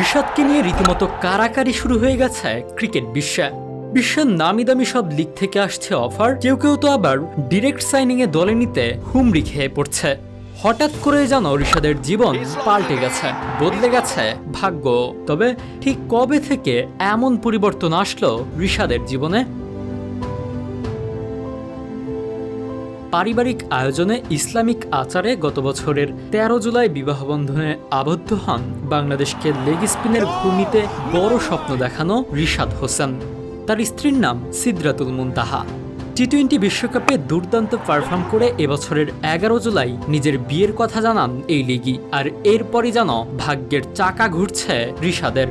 ঋষাদকে নিয়ে রীতিমতো কারাকারি শুরু হয়ে গেছে ক্রিকেট বিশ্বে। বিশ্বের নামি দামি সব লিগ থেকে আসছে অফার। কেউ কেউ তো আবার ডিরেক্ট সাইনিং এ দলে নিতে হুমড়ি খেয়ে পড়ছে। হঠাৎ করে যেন ঋষাদের জীবন পাল্টে গেছে, বদলে গেছে ভাগ্য। তবে ঠিক কবে থেকে এমন পরিবর্তন আসলো ঋষাদের জীবনে? পারিবারিক আয়োজনে ইসলামিক আচারে গত বছরের তেরো জুলাই বিবাহবন্ধনে আবদ্ধ হন বাংলাদেশকে লেগ স্পিনের ঘূর্ণিতে বড় স্বপ্ন দেখানো রিশাদ হোসেন। তার স্ত্রীর নাম সিদ্রাতুল মুনতাহা। টি টোয়েন্টি বিশ্বকাপে দুর্দান্ত পারফর্ম করে এবছরের এগারো জুলাই নিজের বিয়ের কথা জানান এই লিগই। আর এরপরই যেন ভাগ্যের চাকা ঘুরছে রিশাদের।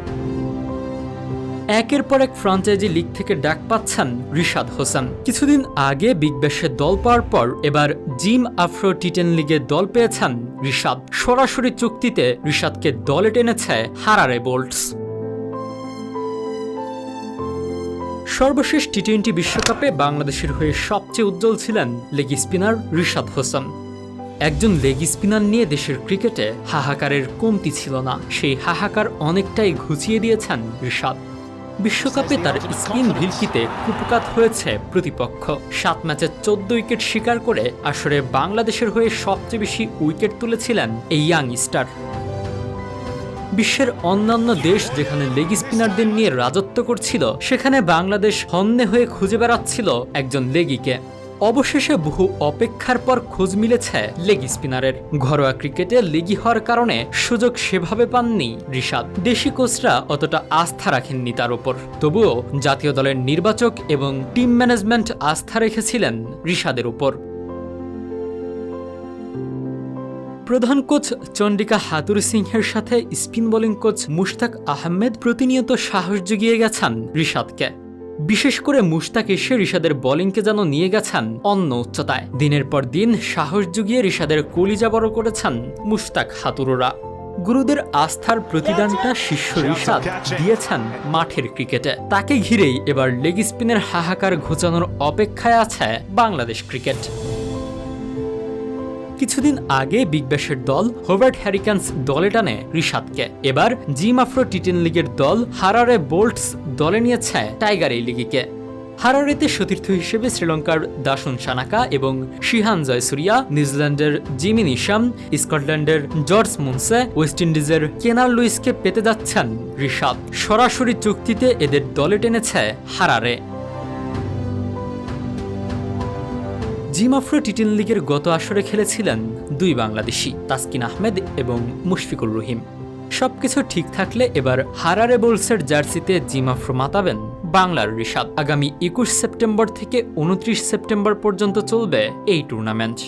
একের পর এক ফ্রাঞ্চাইজি লিগ থেকে ডাক পাচ্ছেন রিশাদ হোসেন। কিছুদিন আগে বিগ ব্যাশে দল পাওয়ার পর এবার জিম আফ্রো টি টেন লিগে দল পেয়েছেন রিশাদ। সরাসরি চুক্তিতে রিশাদকে দলে টেনেছে হারারে বোল্টস। সর্বশেষ টি টোয়েন্টি বিশ্বকাপে বাংলাদেশের হয়ে সবচেয়ে উজ্জ্বল ছিলেন লেগ স্পিনার রিশাদ হোসেন। একজন লেগ স্পিনার নিয়ে দেশের ক্রিকেটে হাহাকারের কমতি ছিল না। সেই হাহাকার অনেকটাই ঘুচিয়ে দিয়েছেন ঋষাদ বিশ্বকাপে তার স্পিন ভিলকিতে কুপকাত হয়েছে প্রতিপক্ষ। সাত ম্যাচে চোদ্দ উইকেট শিকার করে আসরে বাংলাদেশের হয়ে সবচেয়ে বেশি উইকেট তুলেছিলেন এই ইয়াং স্টার। বিশ্বের অন্যান্য দেশ যেখানে লেগ স্পিনারদের নিয়ে রাজত্ব করছিল, সেখানে বাংলাদেশ হন্যে হয়ে খুঁজে বেড়াচ্ছিল একজন লেগিকে। অবশেষে বহু অপেক্ষার পর খোঁজ মিলেছে লেগ স্পিনারের। ঘরোয়া ক্রিকেটে লেগি হওয়ার কারণে সুযোগ সেভাবে পাননি ঋষাদ দেশি কোচরা অতটা আস্থা রাখেননি তার ওপর। তবুও জাতীয় দলের নির্বাচক এবং টিম ম্যানেজমেন্ট আস্থা রেখেছিলেন ঋষাদের উপর প্রধান কোচ চন্ডিকা হাতুরি সিংহের সাথে spin bowling coach Mushtaq Ahmed প্রতিনিয়ত সাহস জুগিয়ে গেছেন ঋষাদকে বিশেষ করে মুশতাক এসে ঋষাদের বোলিংকে যেন নিয়ে গেছেন অন্য উচ্চতায়। দিনের পর দিন সাহস জুগিয়ে ঋষাদের কলিজা বড় করেছেন মুশতাক হাতুরুরা। গুরুদের আস্থার প্রতিদানটা শিষ্য ঋষাদ দিয়েছেন মাঠের ক্রিকেটে। তাকে ঘিরেই এবার লেগ স্পিনের হাহাকার ঘোচানোর অপেক্ষায় আছে বাংলাদেশ ক্রিকেট। কিছুদিন আগে বিগ ব্যাশের দল হোভার্ট হ্যারিকান্স দলে টানে ঋষাদকে এবার জিম আফ্রো টিটেন লিগের দল হারারে বোল্টস দলে নিয়েছে টাইগার এই লিগিকে। হারারেতে সতীর্থ হিসেবে শ্রীলঙ্কার দাসুন সানাকা এবং শিহান জয়সুরিয়া, নিউজিল্যান্ডের জিমি নিশাম, স্কটল্যান্ডের জর্জ মুনসে, ওয়েস্ট ইন্ডিজের কেনার লুইসকে পেতে যাচ্ছেন ঋষাদ সরাসরি চুক্তিতে এদের দলে টেনেছে Harare. Zim Afro T ten লিগের গত আসরে খেলেছিলেন দুই বাংলাদেশি, তাসকিন আহমেদ এবং মুশফিকুর রহিম। সবকিছু ঠিক থাকলে এবার হারারে বোলসের জার্সিতে জিমাফ্রো মাতাবেন বাংলার ঋষাদ আগামী একুশ সেপ্টেম্বর থেকে উনত্রিশ সেপ্টেম্বর পর্যন্ত চলবে এই টুর্নামেন্ট